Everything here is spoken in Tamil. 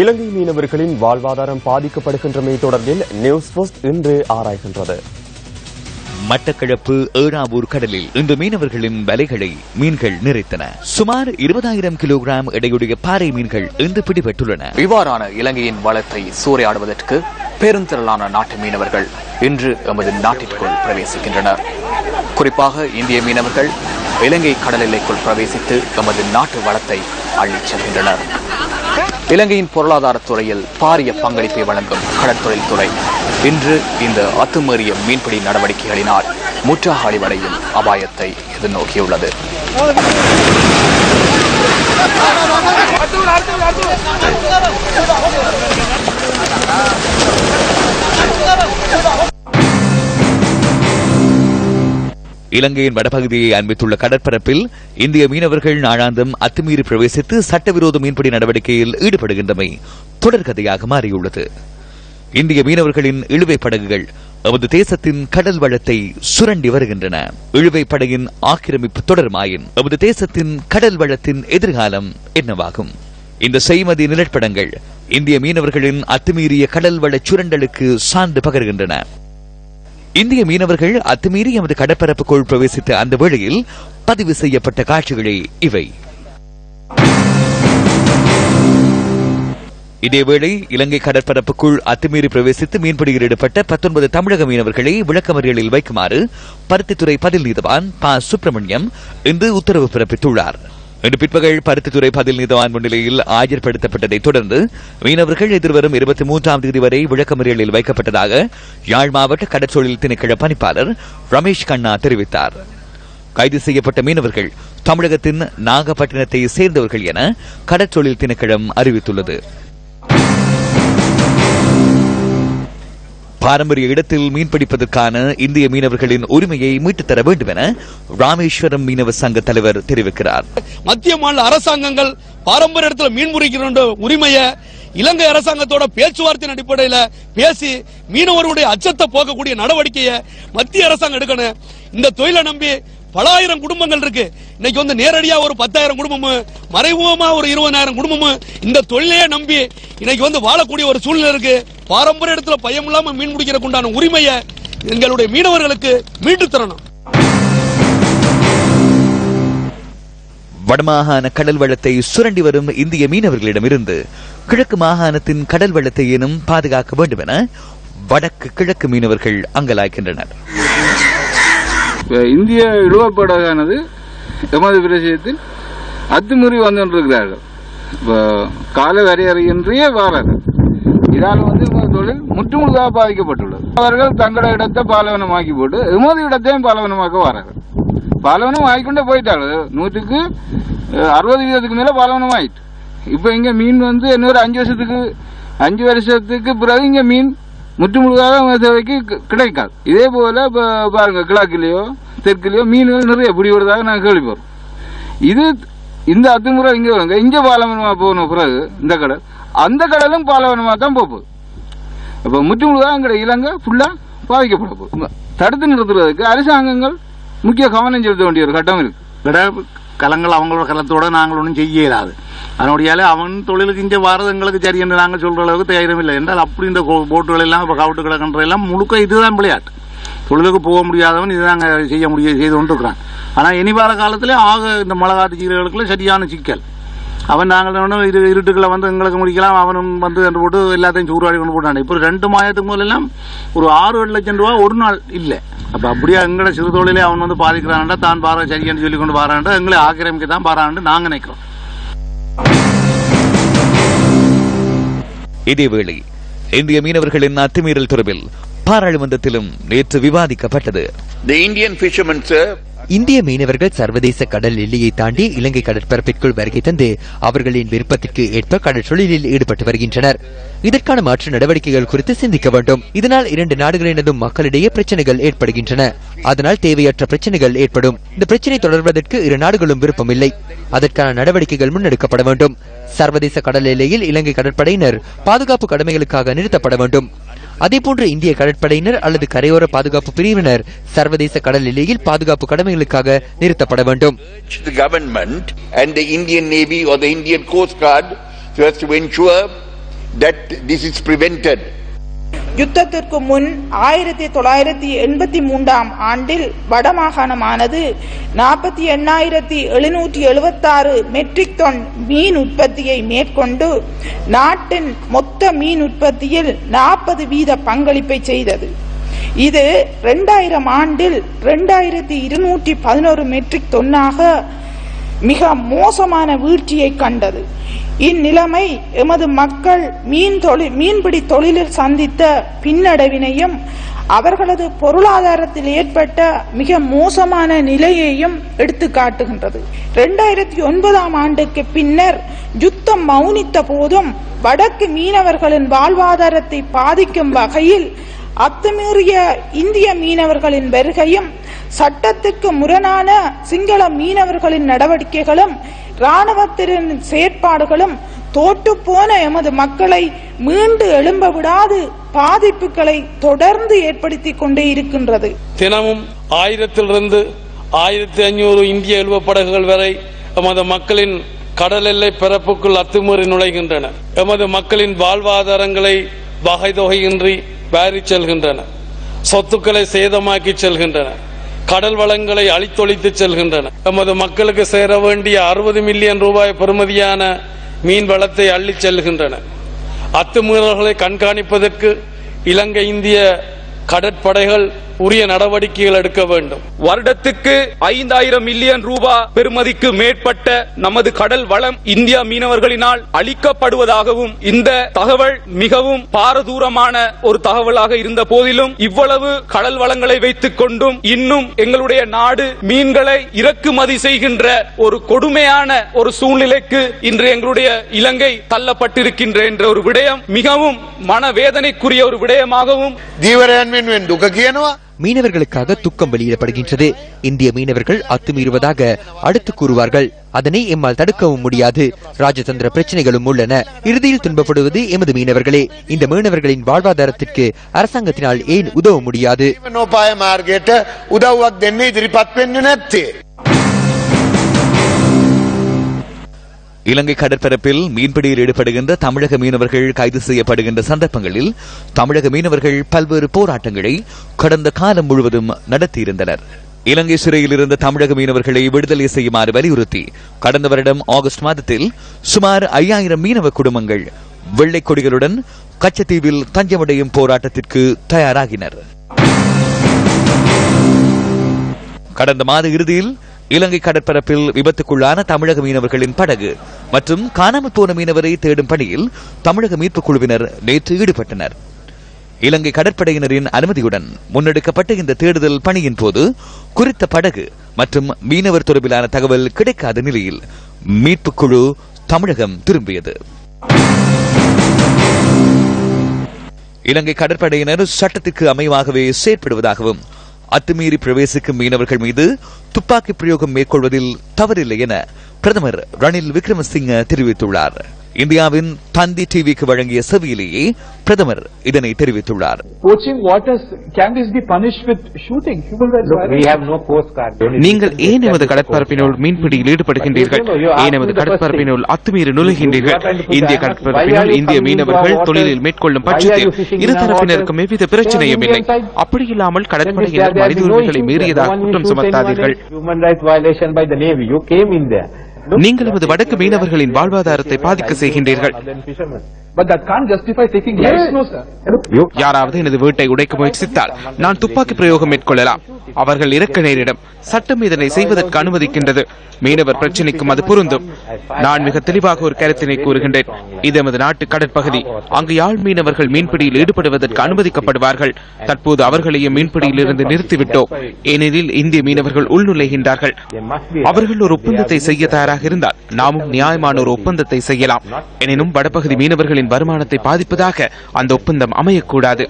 இலங்கை மீனவர்களின் வாழ்வாதாரம் பாதிக்கப்படுகின்றமை தொடர்பில் நியூஸ் போஸ்ட் இன்று ஆராய்கின்றது. மட்டக்களப்பு ஏழாவூர் கடலில் இன்று மீனவர்களின் வலைகளை மீன்கள் நிறைத்தன. சுமார் இருபதாயிரம் கிலோகிராம் எடையுடைய பாறை மீன்கள் இன்று பிடிபட்டுள்ளன. இவ்வாறான இலங்கையின் வளத்தை சூறையாடுவதற்கு பெருந்திரளான நாட்டு மீனவர்கள் இன்று எமது நாட்டிற்குள் பிரவேசிக்கின்றனர். குறிப்பாக இந்திய மீனவர்கள் இலங்கை கடல் எல்லைக்குள் பிரவேசித்து எமது நாட்டு வளத்தை அள்ளிச் செல்கின்றனர். இலங்கையின் பொருளாதாரத் துறையில் பாரிய பங்களிப்பை வழங்கும் கடற்தொழில் துறை இன்று இந்த அத்துமீறிய மீன்பிடி நடவடிக்கைகளினால் முற்றாக அழிவடையும் அபாயத்தை எதிர்நோக்கியுள்ளது. இலங்கையின் வடபகுதியை அண்மித்துள்ள கடற்பரப்பில் இந்திய மீனவர்கள் நாளாந்தம் அத்துமீறி பிரவேசித்து சட்டவிரோத மீன்பிடி நடவடிக்கையில் ஈடுபடுகின்றமை தொடர்கதையாக மாறியுள்ளது. இந்திய மீனவர்களின் இழுவை படகுகள் நமது தேசத்தின் கடல் வளத்தை சுரண்டி வருகின்றன. இழுவை படகின் ஆக்கிரமிப்பு தொடருமாயின் நமது தேசத்தின் கடல் வளத்தின் எதிர்காலம் என்னவாகும்? இந்த செய்மதி நிலப்படங்கள் இந்திய மீனவர்களின் அத்துமீறிய கடல் வள சுரண்டலுக்கு சான்று பகர்கின்றன. இந்திய மீனவர்கள் அத்துமீறி எமது கடற்பரப்புக்குள் பிரவேசித்த அந்த வேளையில் பதிவு செய்யப்பட்ட காட்சிகளே இவை. இதேவேளை இலங்கை கடற்பரப்புக்குள் அத்துமீறி பிரவேசித்து மீன்பிடியில் ஈடுபட்ட பத்தொன்பது தமிழக மீனவர்களை விளக்கமறியலில் வைக்குமாறு பருத்தித்துறை பதில் நீதவான் ப. சுப்பிரமணியம் இன்று உத்தரவு பிறப்பித்துள்ளார். இன்று பிற்பகல் பருத்தித்துறை பதில் நீதவான் முன்னிலையில் ஆஜர்படுத்தப்பட்டதைத் தொடர்ந்து மீனவர்கள் எதிர்வரும் இருபத்தி மூன்றாம் தேதி வரை விளக்கமறியலில் வைக்கப்பட்டதாக யாழ் மாவட்ட கடற்சொழில் திணைக்கள பணிப்பாளர் ரமேஷ் கண்ணா தெரிவித்தார். கைது செய்யப்பட்ட மீனவர்கள் தமிழகத்தின் நாகப்பட்டினத்தை சேர்ந்தவர்கள் என கடற்சொழில் திணைக்களம் அறிவித்துள்ளது. பாரம்பரிய இடத்தில் மீன்பிடிப்பதற்கான இந்திய மீனவர்களின் உரிமையை மீட்டுத் தர வேண்டும் என ராமேஸ்வரம் மீனவ சங்க தலைவர் தெரிவிக்கிறார். மத்திய மாநில அரசாங்கங்கள் பாரம்பரிய இடத்துல மீன் பிடிக்கிற உரிமையை இலங்கை அரசாங்கத்தோட பேச்சுவார்த்தையின் அடிப்படையில பேசி மீனவர்களுடைய அச்சத்தை போக்கக்கூடிய நடவடிக்கையை மத்திய அரசாங்கம் எடுக்கணும். இந்த தொழிலை நம்பி பல ஆயிரம் குடும்பங்கள் இருக்கு. இன்னைக்கு வந்து நேரடியா ஒரு பத்தாயிரம் குடும்பமும் மறைமுகமா ஒரு இருபதாயிரம் குடும்பமும் இந்த தொழிலையே நம்பி இன்னைக்கு வந்து வாழக்கூடிய ஒரு சூழ்நிலை இருக்கு. பாரம்பரிய இடத்துல பயம் இல்லாம மீன் பிடிக்கிறதுக்கு உண்டான உரிமையை எங்களுடைய மீனவர்களுக்கு மீட்டு தரணும். வடமாகாண கடல் வளத்தை சுரண்டி வரும் இந்திய மீனவர்களிடமிருந்து கிழக்கு மாகாணத்தின் கடல் வளத்தை எனும் பாதுகாக்க வேண்டும் என வடக்கு கிழக்கு மீனவர்கள் அங்கலாய்க்கின்றனர் இந்திய இழுவப்படகானது எமது பிரதேசத்தில் அத்துமீறி வந்து கொண்டிருக்கிறார்கள். இப்போ கால வரையறையின்றியே வாரார்கள் இதால் வந்து தொழில் முற்றுமுழுதாக பாதிக்கப்பட்டுள்ளது. அவர்கள் தங்களோட இடத்தை பாலவனமாக்கி போட்டு எமது இடத்தையும் பாலவனமாக்க வாரார்கள் பாலவனம் ஆகிக்கொண்டே போயிட்டாங்க நூற்றுக்கு அறுபது வீதத்துக்கு மேலே பாலவனம் ஆயிட்டு இப்போ இங்கே மீன் வந்து இன்னொரு அஞ்சு வருஷத்துக்கு அஞ்சு வருஷத்துக்கு பிறகு இங்கே மீன் முற்றுமுழுதாக தேவைக்கு கிடைக்காது. இதே போல் இப்போ பாருங்கள் கிழக்குலேயோ தெற்குலேயோ மீன்கள் நிறைய பிடிபடுறதாக நாங்கள் கேள்விப்படுறோம். இது இந்த அத்துமுறை இங்க வருங்க. இங்க பாலவனமா போகணும் பிறகு இந்த கடல். அந்த கடலும் பாலவனமா தான் போகுது. அப்ப முற்றுமுழுதாக எங்களுடைய இலங்கை ஃபுல்லா பாதிக்கப்பட போகுது. தடுத்து நிறுத்துறதுக்கு அரசாங்கங்கள் முக்கிய கவனம் செலுத்த வேண்டிய ஒரு கட்டம் இருக்கு. விட கலங்கள் அவங்களோட கலத்தோட நாங்கள் ஒன்றும் செய்ய இயலாது. அதனுடையாலே அவன் தொழிலுக்கு இங்கே வாரது எங்களுக்கு சரி என்று நாங்கள் சொல்ற அளவுக்கு தைரியம் இல்லை. என்றால் அப்படி இந்த கோ- போட்டுகள் எல்லாம் இப்போ கவுட்டு கிடக்கின்ற எல்லாம் முழுக்க இதுதான் விளையாட்டு. தொழிலுக்கு போக முடியாதவன் இதுதாங்க செய்ய முடிய செய்து கொண்டிருக்கிறான். ஆனால் இனி காலத்தில் ஆக இந்த மழை சீரர்களுக்குள்ள சரியான சிக்கல். அவன் நாங்கள் ஒன்றும் இரு இருட்டுக்களை வந்து எங்களுக்கு முடிக்கலாம் அவனும் வந்து என்று போட்டு எல்லாத்தையும் சூறாடி கொண்டு போட்டான். இப்போ ரெண்டு மாதத்துக்கு முதலெல்லாம் ஒரு ஆறு ஏழு லட்சம் ரூபா ஒரு நாள் இல்லை. அப்போ அப்படியே எங்களை சிறு தொழிலே அவன் வந்து பாதிக்கிறான்டா தான் பாரு சரியான்னு சொல்லி கொண்டு பாரான்டா எங்களை ஆக்கிரமிக்க தான் பாரான்னு நாங்கள் நினைக்கிறோம். இதேவேளை இந்திய மீனவர்களின் அத்துமீறல் தொடர்பில் பாராளுமன்றத்திலும் நேற்று விவாதிக்கப்பட்டது. இந்திய மீனவர்கள் சர்வதேச கடல் எல்லையை தாண்டி இலங்கை கடற்பரப்பிற்குள் வருகை தந்து அவர்களின் விருப்பத்திற்கு ஏற்ப கடற்தொழிலில் ஈடுபட்டு வருகின்றனர். இதற்கான மாற்று நடவடிக்கைகள் குறித்து சிந்திக்க வேண்டும். இதனால் இரண்டு நாடுகளினதும் மக்களிடையே பிரச்சனைகள் ஏற்படுகின்றன. அதனால் தேவையற்ற பிரச்சனைகள் ஏற்படும். இந்த பிரச்சனை தொடர்வதற்கு இரு நாடுகளும் விருப்பமில்லை. அதற்கான நடவடிக்கைகள் முன்னெடுக்கப்பட வேண்டும். சர்வதேச கடல் எல்லையில் இலங்கை கடற்படையினர் பாதுகாப்பு கடமைகளுக்காக நிறுத்தப்பட வேண்டும். அதேபோன்று இந்திய கடற்படையினர் அல்லது கரையோர பாதுகாப்பு பிரிவினர் சர்வதேச கடல் எல்லையில் பாதுகாப்பு கடமைகளுக்காக நிறுத்தப்பட வேண்டும் urge the government and the Indian Navy or the Indian Coast Guard so as to ensure that this is prevented. யுத்தத்திற்கு முன் ஆயிரத்தி தொள்ளாயிரத்தி எண்பத்தி மூன்றாம் ஆண்டில் வடமாகாணமானது நாற்பத்தி எண்ணாயிரத்தி எழுநூற்றி எழுபத்தாறு மெட்ரிக் டன் மீன் உற்பத்தியை மேற்கொண்டு நாட்டின் மொத்த மீன் உற்பத்தியில் நாற்பது வீத பங்களிப்பை செய்தது. இது இரண்டாயிரம் ஆண்டில் இரண்டாயிரத்தி இருநூற்றி பதினோரு மெட்ரிக் தொன்னாக மிக மோசமான வீழ்ச்சியை கண்டது. இந்நிலைமை எமது மக்கள் மீன் தொழில் மீன்பிடி தொழிலில் சந்தித்த பின்னடைவினையும் அவர்களது பொருளாதாரத்தில் ஏற்பட்ட மிக மோசமான நிலையையும் எடுத்து காட்டுகின்றது. இரண்டாயிரத்தி ஒன்பதாம் ஆண்டுக்கு பின்னர் யுத்தம் மௌனித்த போதும் வடக்கு மீனவர்களின் வாழ்வாதாரத்தை பாதிக்கும் வகையில் அத்துமீறிய இந்திய மீனவர்களின் வருகையும் சட்டத்துக்கு முரணான சிங்கள மீனவர்களின் நடவடிக்கைகளும் ராணுவத்தின் செயற்பாடுகளும் தோற்றுப்போன எமது மக்களை மீண்டு எழும்ப விடாது பாதிப்புகளை தொடர்ந்து ஏற்படுத்திக் கொண்டே இருக்கின்றது. தினமும் ஆயிரத்திலிருந்து ஆயிரத்தி ஐநூறு இந்திய எழுவ படகுகள் வரை எமது மக்களின் கடல் எல்லை பிறப்புக்குள் அத்துமீறி நுழைகின்றன. எமது மக்களின் வாழ்வாதாரங்களை வகை தொகையின்றி வாரி செல்கின்றன. சொத்துக்களை சேதமாக்கி செல்கின்றன. கடல் வளங்களை அழித்தொழித்து செல்கின்றன. நமது மக்களுக்கு சேர வேண்டிய அறுபது மில்லியன் ரூபாய் பெறுமதியான மீன் வளத்தை அள்ளிச் செல்கின்றன. அத்துமீறல்களை கண்காணிப்பதற்கு இலங்கை இந்திய கடற்படைகள் உரிய நடவடிக்கைகள் எடுக்க வேண்டும் வருடத்துக்கு ஐந்தாயிரம் மில்லியன் ரூபாய் பெறுமதிக்கு மேற்பட்ட நமது கடல் வளம் இந்தியா மீனவர்களினால் அளிக்கப்படுவதாகவும் இந்த தகவல் மிகவும் பாரதூரமான ஒரு தகவலாக இருந்த போதிலும் இவ்வளவு கடல் வளங்களை வைத்துக் கொண்டும் இன்னும் எங்களுடைய நாடு மீன்களை இறக்குமதி செய்கின்ற ஒரு கொடுமையான ஒரு சூழ்நிலைக்கு இன்று எங்களுடைய இலங்கை தள்ளப்பட்டிருக்கின்ற என்ற ஒரு விடயம் மிகவும் மனவேதனைக்குரிய ஒரு விடயமாகவும் දීවරයන් වෙනුවෙන් දුක කියනවා மீனவர்களுக்காக துக்கம் வெளியிடப்படுகின்றது. இந்திய மீனவர்கள் அத்துமீறுவதாக அடுத்து கூறுவார்கள். அதனை எம்மால் தடுக்கவும் முடியாது. ராஜதந்திர பிரச்சனைகளும் உள்ளன. இறுதியில் துன்பப்படுவது எமது மீனவர்களே. இந்த மீனவர்களின் வாழ்வாதாரத்திற்கு அரசாங்கத்தினால் ஏன் உதவ முடியாது? இலங்கை கடற்பரப்பில் மீன்பிடியில் ஈடுபடுகின்ற தமிழக மீனவர்கள் கைது செய்யப்படுகின்ற சந்தர்ப்பங்களில் தமிழக மீனவர்கள் பல்வேறு போராட்டங்களை கடந்த காலம் முழுவதும் நடத்தியிருந்தனர். இலங்கை சிறையில் இருந்த தமிழக மீனவர்களை விடுதலை செய்யுமாறு வலியுறுத்தி கடந்த வருடம் ஆகஸ்ட் மாதத்தில் சுமார் ஐயாயிரம் மீனவ குடும்பங்கள் வெள்ளை கொடிகளுடன் கச்சத்தீவில் தஞ்சமடையும் போராட்டத்திற்கு தயாராகினர். கடந்த மாத இறுதியில் இலங்கை கடற்பரப்பில் விபத்துக்குள்ளான தமிழக மீனவர்களின் படகு மற்றும் காணாமல் போன மீனவரை தேடும் பணியில் தமிழக மீட்புக் குழுவினர் நேற்று ஈடுபட்டனர். இலங்கை கடற்படையினரின் அனுமதியுடன் முன்னெடுக்கப்பட்ட இந்த தேடுதல் பணியின் போது குறித்த படகு மற்றும் மீனவர் தொடர்பிலான தகவல் கிடைக்காத நிலையில் மீட்புக் குழு தமிழகம் திரும்பியது. இலங்கை கடற்படையினர் சட்டத்திற்கு அமைவாகவே செயற்படுவதாகவும் அத்துமீறி பிரவேசிக்கும் மீனவர்கள் மீது துப்பாக்கி பிரயோகம் மேற்கொள்வதில் தவறில்லை என பிரதமர் ரணில் விக்ரமசிங்க தெரிவித்துள்ளார். இந்தியாவின் தந்தி டிவிக்கு வழங்கிய செவியிலேயே பிரதமர் இதனை தெரிவித்துள்ளார்? நீங்கள் ஏன் எமது கடற்பரப்பினுள் மீன்பிடியில் ஈடுபடுகின்றீர்கள்? ஏன் எமது கடற்பரப்பினுள் அத்துமீறி நுழைகின்றீர்கள்? இந்திய கடற்பரப்பினுள் இந்திய மீனவர்கள் தொழிலில் மேற்கொள்ளும் பட்சத்தில் இருதரப்பினருக்கும் எவ்வித பிரச்சனையும் இல்லை. அப்படியில்லாமல் கடற்படையினர் மனித உரிமைகளை மீறியதாக குற்றம் சுமத்தாதீர்கள். நீங்கள் எமது வடக்கு மீனவர்களின் வாழ்வாதாரத்தை பாதிக்க செய்கின்றீர்கள். But that can't justify taking lives, no, sir. யாராவது எனது வீட்டை உடைக்க முயற்சித்தால் நான் துப்பாக்கி பிரயோகம் மேற்கொள்ளலாம். அவர்கள் இறக்க நேரிடும். சட்டம் இதனை செய்வதற்கு அனுமதிக்கின்றது. மீனவர் பிரச்சினைக்கும் அது பொருந்தும். நான் மிக தெளிவாக ஒரு கருத்தினை கூறுகின்றேன். இது எமது நாட்டு கடற்பகுதி. அங்கு யாழ் மீனவர்கள் மீன்பிடியில் ஈடுபடுவதற்கு அனுமதிக்கப்படுவார்கள். தற்போது அவர்களையும் மீன்பிடியில் இருந்து நிறுத்திவிட்டோம். ஏனெனில் இந்திய மீனவர்கள் உள்நுழைகின்றார்கள். அவர்கள் ஒரு ஒப்பந்தத்தை செய்ய தயாராக இருந்தால் நாமும் நியாயமான ஒரு ஒப்பந்தத்தை செய்யலாம். எனினும் வடபகுதி மீனவர்களின் வருமானத்தை பாதிப்பதாக அந்த ஒப்பந்தம் அமையக்கூடாது.